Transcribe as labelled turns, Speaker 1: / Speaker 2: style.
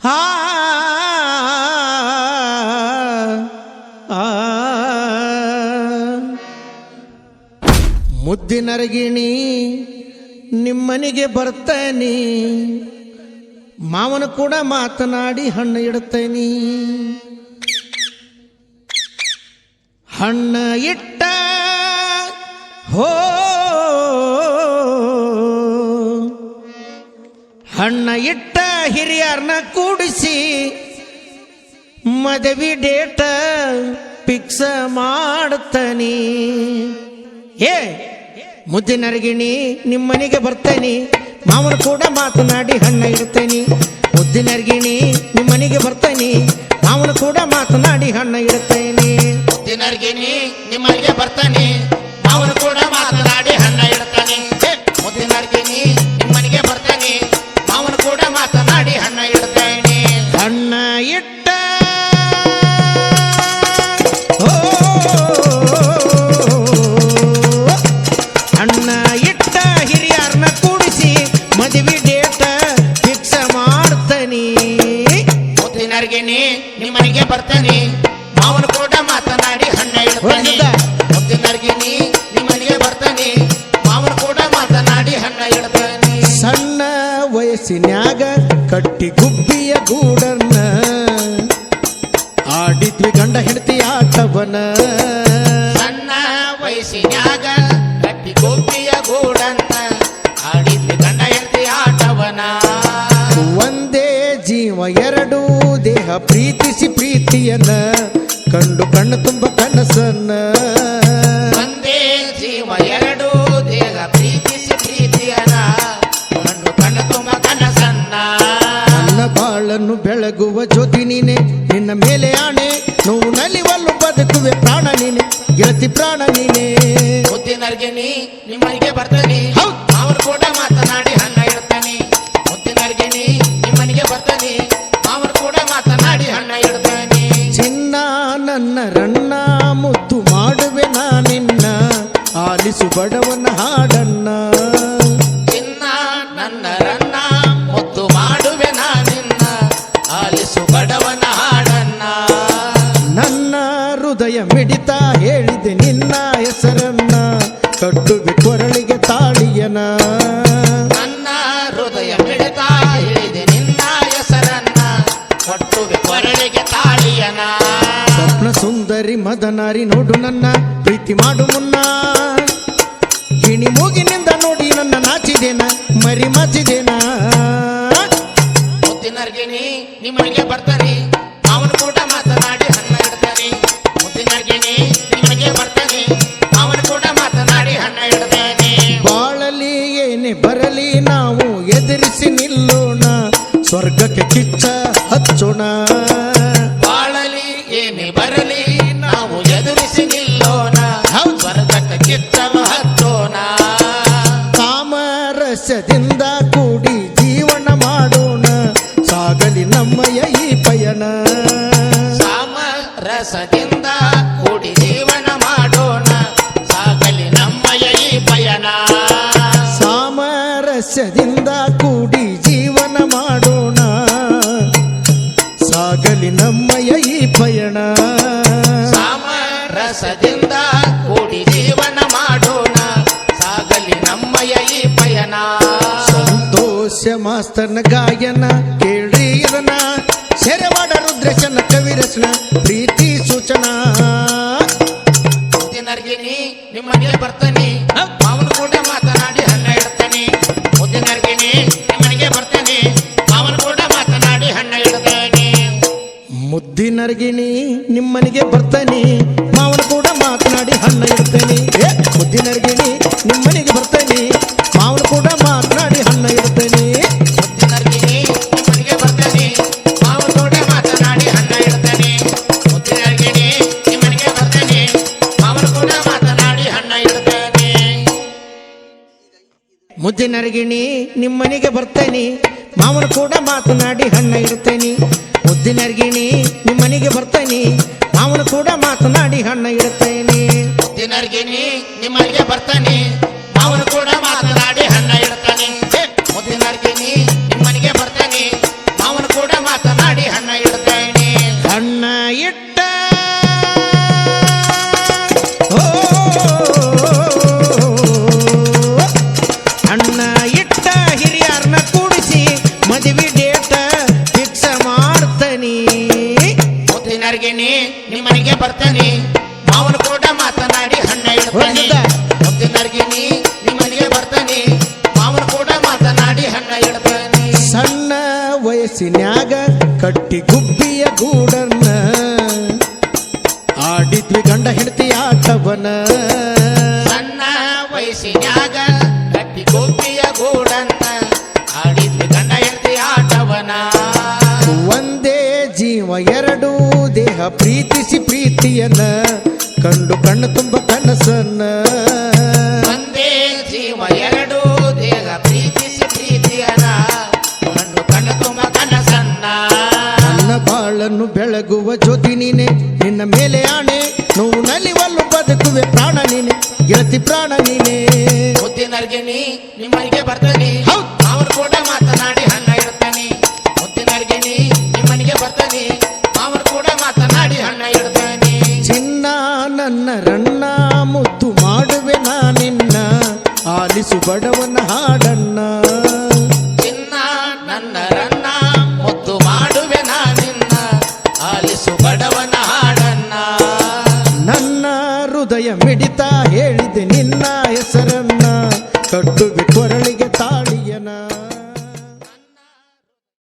Speaker 1: ಹಾ. ಮುದ್ದಿನರಗಿಣಿ ನಿಮ್ಮನಿಗೆ ಬರ್ತೇನೆ, ಮಾವನ ಕೂಡ ಮಾತನಾಡಿ ಹಣ್ಣು ಇಡ್ತೇನೆ ಹಣ್ಣು ಇಟ್ಟ ಹೋ, ಹಣ್ಣ ಇಟ್ಟ ಹಿರಿಯರ್ನ ಕೂಡಿಸಿ ಮದುವೆ ಡೇಟ ಪಿಕ್ಸ ಮಾಡ್ತಾನಿ. ಏ ಮುದ್ದಿನರಗಿಣಿ ನಿಮ್ಮನೆಗೆ ಬರ್ತೇನೆ. ಮಾವನ ಕೂಡ ಮಾತನಾಡಿ ಹಣ್ಣ ಮುದ್ದಿನ ಅರಗಿಣಿ ನಿಮ್ಮನೆಗೆ ಬರ್ತೇನೆ. ಮಾವನ ಕೂಡ ಮಾತನಾಡಿ ಹಣ್ಣ ಇಡ್ತೇನಿ.
Speaker 2: ಅರಗಿಣಿ ನಿಮ್ಮನೆಗೆ ಬರ್ತೇನೆ. ಮಾವನ ಕೂಡ ಮಾತನಾಡಿ ಹಣ್ಣ ಇಡ್ತಾನೆ. ಅರಗಿಣಿ ನಿಮ್ಮನೆಗೆ ಬರ್ತೇನೆ. ಮಾವನ ಕೂಡ ಮಾತನಾಡಿ ಹಣ್ಣ ಇಡ್ತಾನೆ.
Speaker 1: ವಯಸ್ಸಿನ್ಯಾಗ ಕಟ್ಟಿ ಗುಬ್ಬಿಯ ಗೂಡನ್ನ ಆಡಿದ್ವಿ ಗಂಡ ಹೆಂಡತಿ ಆಟವನ
Speaker 2: ಸಣ್ಣ ವಯಸ್ಸಿನ್ಯಾಗ ಕಟ್ಟಿ ಗುಬ್ಬಿಯ ಗೂಡನ್ನ ಆಡಿದ್ವಿ ಗಂಡ ಹೆಂಡತಿ ಆಟವನ
Speaker 1: ಒಂದೇ ಜೀವ ಎರಡು ದೇಹ ಪ್ರೀತಿಸಿ ಪ್ರೀತಿಯನ್ನ ಕಂಡು ಕಣ್ಣು ತುಂಬ ಕನಸನ್ನ. ಬೆಳಗುವ ಜ್ಯೋತಿ ನೀನೆ ನಿನ್ನ ಮೇಲೆ ಆಣೆ ನೋವು ನಲಿವಲ್ಲು ಬದುಕುವೆ ಪ್ರಾಣ ನೀನೆ ಗೆಳತಿ ಪ್ರಾಣ ನೀನೆ.
Speaker 2: ಬುದ್ಧಿ ನರ್ಗೆ ನೀ ನಿಮ್ಮ ಬರ್ತೀನಿ ಅವ್ರು ಕೂಡ ಮಾತನಾಡಿ ಹಣ್ಣ
Speaker 1: ಸುಂದರಿ ಮದನಾರಿ ನೋಡು ನನ್ನ ಪ್ರೀತಿ ಮಾಡು ಮುನ್ನ. ಗಿಣಿ ಮೂಗಿನಿಂದ ನೋಡಿ ನನ್ನ ನಾಚಿದೇನ ಮರಿ ಮಾಚಿದೇನ.
Speaker 2: ಮುದ್ದಿನರ್ಗಿನಿ ನಿಮಗೆ ಬರ್ತಾನೆ ಅವನ ಕೂಡ ಮಾತನಾಡಿ ಹಣ್ಣ ಇಡ್ತಾನೆ ಮುದ್ದಿನರ್ಗಿನಿ ನಿಮಗೆ ಬರ್ತಾನೆ ಅವನ ಕೂಡ ಮಾತನಾಡಿ ಹಣ್ಣ ಇಡ್ತಾನೆ
Speaker 1: ಬಾಳಲಿ ಏನೇ ಬರಲಿ ನಾವು ಎದುರಿಸಿ ನಿಲ್ಲೋಣ ಸ್ವರ್ಗಕ್ಕೆ ಕಿಚ್ಚ ಹಚ್ಚೋಣ.
Speaker 2: ರಸದಿಂದ ಕೂಡಿ ಜೀವನ ಮಾಡೋಣ. ಸಾಗಲಿ ನಮ್ಮಯ ಈ ಪಯಣ.
Speaker 1: ಸಾಮರಸ್ಯದಿಂದ ಕೂಡಿ ಜೀವನ ಮಾಡೋಣ. ಸಾಗಲಿ ನಮ್ಮಯ ಈ ಪಯಣ.
Speaker 2: ಸಾಮರಸದಿಂದ ಕೂಡಿ ಜೀವನ ಮಾಡೋಣ. ಸಾಗಲಿ ನಮ್ಮಯ ಈ ಪಯಣ.
Speaker 1: ಸಂತೋಷ ಮಾಸ್ತರ್ನ ಗಾಯನ ಕೇಳ್ರಿ ಇದನ್ನ ಶೆರವಾಡ ರುದ್ರೇಶನ ಕವಿರಚನ ಪ್ರೀತಿ ಸೂಚನಾ
Speaker 2: ಮುದ್ದಿನರ್ಗಿನಿ ನಿಮ್ಮನಿಗೆ ಬರ್ತಾನೆ. ಅವನು ಕೂಡ ಮಾತನಾಡಿ ಹಣ್ಣ ಇಡ್ತಾನೆ. ಮುದ್ದಿನರ್ಗಿನಿ ನಿಮ್ಮನಿಗೆ ಬರ್ತಾನೆ. ಅವನು ಕೂಡ ಮಾತನಾಡಿ ಹಣ್ಣ ಇಡ್ತಾನೆ.
Speaker 1: ಮುದ್ದಿನರ್ಗಿಣಿ ನಿಮ್ಮನಿಗೆ ಬರ್ತಾನೆ. ಮಾವನ ಕೂಡ ಮಾತನಾಡಿ ಹಣ್ಣ ಇಡ್ತೇನೆ. ಮುದ್ದಿನರ್ಗಿನಿ ಮುದ್ದಿನರ್ಗಿಣಿ ನಿಮ್ಮನಿಗೆ ಮುದ್ದಿನರ್ಗಿಣಿ, ನಿಮ್ಮನಿಗೆ ಬರ್ತೇನೆ. ಮಾವನ ಕೂಡ ಮಾತನಾಡಿ ಹಣ್ಣ ಇಡ್ತೇನೆ
Speaker 2: ಮುದ್ದಿನರ್ಗಿಣಿ, ನಿಮ್ಮನಿಗೆ ಬರ್ತೇನೆ. ಮಾವನ ಕೂಡ ಮಾತನಾಡಿ ಹಣ್ಣ ಇಡ್ತೇನೆ ಮುದ್ದೆ ನರಗಿಣಿ ನಿಮ್ಮನಿಗೆ ಬರ್ತೇನೆ. ಅವನು ಕೂಡ ಮಾತನಾಡಿ
Speaker 1: ಬರ್ತೇನೆ. ಮಾವನ ಕೂಡ ಮಾತನಾಡಿ ಹಣ್ಣ ಇಡ್ತೇನೆ ಹೋಗ್ತೀನಿ ನಿಮ್ಮನೆಗೆ ಬರ್ತೇನೆ. ಮಾವನ ಕೂಡ ಮಾತನಾಡಿ ಹಣ್ಣ ಇಡ್ತೇನೆ
Speaker 2: ಸಣ್ಣ
Speaker 1: ವಯಸ್ಸಿನ್ಯಾಗ ಕಟ್ಟಿ ಗುಬ್ಬಿಯ ಗೂಡನ್ನ ಪ್ರೀತಿಸಿ ಪ್ರೀತಿಯನ್ನ ಕಂಡು ಕಣ್ಣು ತುಂಬ ಕನಸನ್ನ.
Speaker 2: ಒಂದೇ ಜೀವ ಎರಡು ದೇಹ ಪ್ರೀತಿಸಿ ಪ್ರೀತಿಯನ ಕಣ್ಣು ಕಣ್ಣು ತುಂಬ ಕನಸನ್ನ.
Speaker 1: ನನ್ನ ಬಾಳನ್ನು ಬೆಳಗುವ ಜ್ಯೋತಿ ನೀನೆ ನಿನ್ನ ಮೇಲೆ ಆಣೆ ನೋವು ನಲಿವಲ್ಲು ಬದುಕುವೆ ಪ್ರಾಣ ನೀನೆ ಗೆಳತಿ ಪ್ರಾಣ ನೀನೆ.
Speaker 2: ಮುತ್ತಿನರ್ಗಿನಿ ನಿಮ್ಮನಿಗೆ ಬರ್ತಾನೆ
Speaker 1: ನನ್ನ ರಣ್ಣ